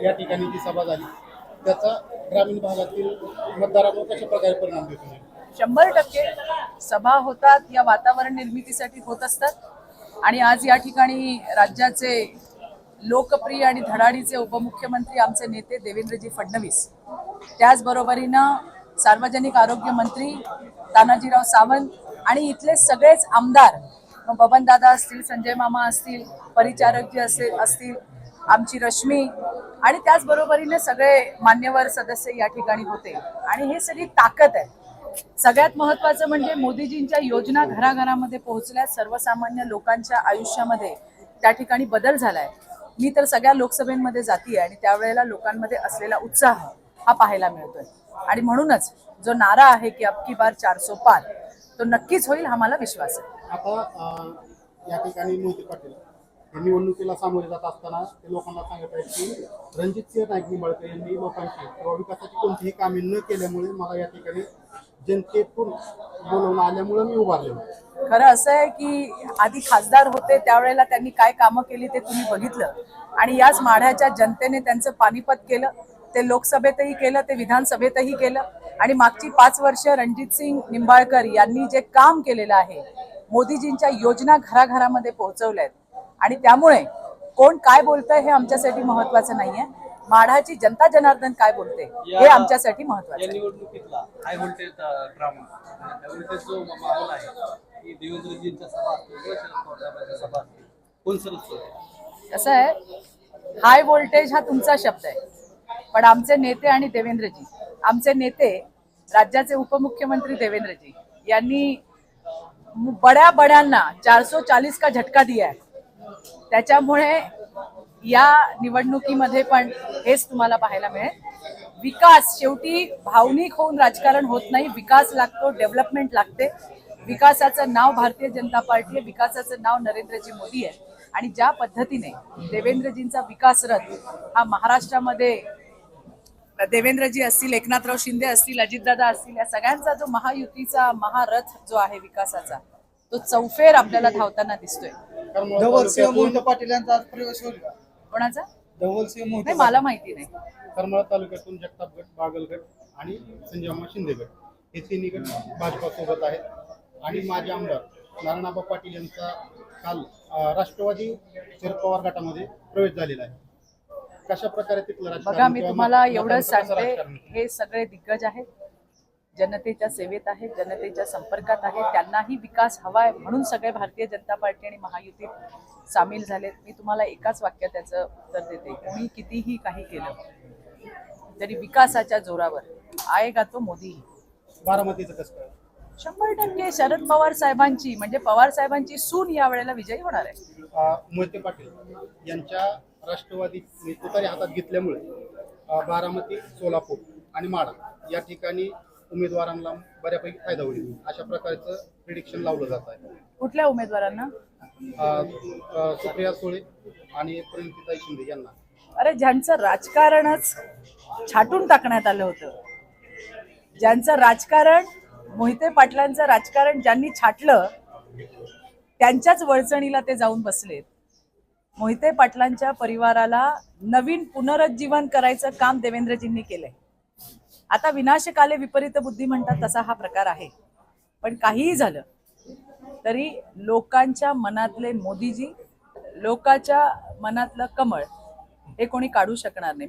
या ठिकाणी जी सभा झाली त्याचा ग्रामीण भागातील मतदारांवर कशा प्रकारे परिणाम दिसून शंभर टक्के सभा होतात या वातावरण निर्मितीसाठी होत असतात. आणि आज या ठिकाणी राज्याचे लोकप्रिय आणि धडाडीचे उपमुख्यमंत्री आमचे नेते देवेंद्रजी फडणवीस त्याचबरोबरीनं सार्वजनिक आरोग्य मंत्री तानाजीराव सावंत आणि इथले सगळेच आमदार मग बबनदादा असतील संजय मामा असतील परिचारक जे असे असतील आमची रश्मी. आणि त्याचबरोबरीने सगळे मान्यवर सदस्य या ठिकाणी होते. आणि हे सगळी ताकद आहे. सगळ्यात महत्वाचं म्हणजे मोदीजींच्या योजना घराघरामध्ये पोहोचल्या. सर्वसामान्य लोकांच्या आयुष्यामध्ये त्या ठिकाणी बदल झालाय. मी तर सगळ्या लोकसभेमध्ये जाते आणि त्यावेळेला लोकांमध्ये असलेला उत्साह हा पाहायला मिळतोय. आणि म्हणूनच जो नारा आहे की अबकी बार चारसो पार तो नक्कीच होईल हा मला विश्वास आहे. आता या ठिकाणी हे निवडणुकीला सामोरे जात असताना ते लोकांना सांगत आहेत की रणजितसिंह नाईक निंबाळकर यांनी लोकांची किंवा विकासाची कोणतीही कामे न केल्यामुळे मला या ठिकाणी जनतेतून बोलवून आल्यामुळे मी उभारलेलो खरं असं आहे की आधी खासदार होते त्यावेळेला त्यांनी काय कामं केली ते तुम्ही बघितलं. आणि याच माढ्याच्या जनतेने त्यांचं पानिपत केलं ते लोकसभेतही केलं ते विधानसभेतही केलं. आणि मागची पाच वर्ष रणजित सिंग निंबाळकर यांनी जे काम केलेलं आहे मोदीजींच्या योजना घराघरामध्ये पोहोचवल्या आहेत आणि त्यामुळे कोण काय बोलतंय हे आमच्यासाठी महत्वाचं नाहीये. माढाची जनता जनार्दन काय बोलते हे आमच्यासाठी महत्वाचं या आहे निवडणुकीतला high voltage drama high voltage जो माहोल आहे की देवेंद्रजींच्या सभा असतील किंवा शरद पवार साहेबांच्या सभा असतील कोण सरस कसं आहे हाय व्होल्टेज हा तुमचा शब्द आहे. पण आमचे नेते आणि देवेंद्रजी आमचे नेते राज्याचे उपमुख्यमंत्री देवेंद्रजी यांनी बड्या बड्यांना चारसो चालीस का झटका दिया आहे त्याच्यामुळे या निवडणुकीमध्ये पण हेच तुम्हाला पाहायला मिळेल. विकास शेवटी भावनिक होऊन राजकारण होत नाही विकास लागतो डेव्हलपमेंट लागते. विकासाचं नाव भारतीय जनता पार्टी आहे विकासाचं नाव नरेंद्रजी मोदी आहे. आणि ज्या पद्धतीने देवेंद्रजींचा विकास रथ हा महाराष्ट्रामध्ये देवेंद्रजी असतील एकनाथराव शिंदे असतील अजितदादा असतील या सगळ्यांचा जो महायुतीचा महारथ जो आहे विकासाचा तो चौफेर आपल्याला धावताना दिसतोय. धवलसिंह तालुक्यातून मोहिते पाटील यांचा आज प्रवेश होईल का? कोणाचा? धवलसिंह मोहिते नाही मला माहिती नाही. करमाळा तालुक्यातून जगताप गट बागल गट आणि संजयमा शिंदे गट. हे तिन्ही गट भाजपासोबत आहेत. आणि माझे आमदार नारायणबा पाटील यांचा काल अं, राष्ट्रवादी शरद पवार गटामध्ये प्रवेश झालेला आहे. कशा प्रकारे तिथलं राजकारण बघा मी किंवा तुम्हाला मत- कसं सांगते राजकारण? हे सगळे दिग्गज आहेत. जनतेच्या सेवेत आहेत जनतेच्या संपर्कात आहेत त्यांनाही विकास हवाय म्हणून सगळे भारतीय जनता पार्टी आणि महायुतीत सामील झालेत. मी तुम्हाला एकाच वाक्यात त्याचं उत्तर देते. कोणी कितीही काही केलं तरी विकासाच्या जोरावर आएगा तो मोदी. बारामतीचं कसं शंभर टक्के शरद पवार साहेबांची म्हणजे पवार साहेबांची सून या वेळेला विजयी होणार आहे. मोहिते पाटील यांच्या राष्ट्रवादी तुतारी हातात घेतल्यामुळे बारामती सोलापूर आणि माडा या ठिकाणी उमेदवारांना बऱ्यापैकी फायदा होईल. अशा प्रकारचं प्रिडिक्शन लावलं जात आहे. कुठल्या उमेदवारांना? अं, अं, सुप्रिया सुळे आणि प्रणितीताई शिंदे यांना. अरे ज्यांचं राजकारणच छाटून टाकण्यात आलं होतं. ज्यांचं राजकारण मोहिते पाटलांचं राजकारण ज्यांनी छाटलं त्यांच्याच वळचणीला ते जाऊन बसलेत. मोहिते पाटलांच्या परिवाराला नवीन पुनरुज्जीवन करायचं काम देवेंद्रजींनी केलंय. आता विनाशकाले विपरीत बुद्धी म्हणतात तसा हा प्रकार आहे. पण काहीही झालं तरी लोकांच्या मनातले मोदीजी लोकांच्या मनातलं कमळ हे कोणी काढू शकणार नाही.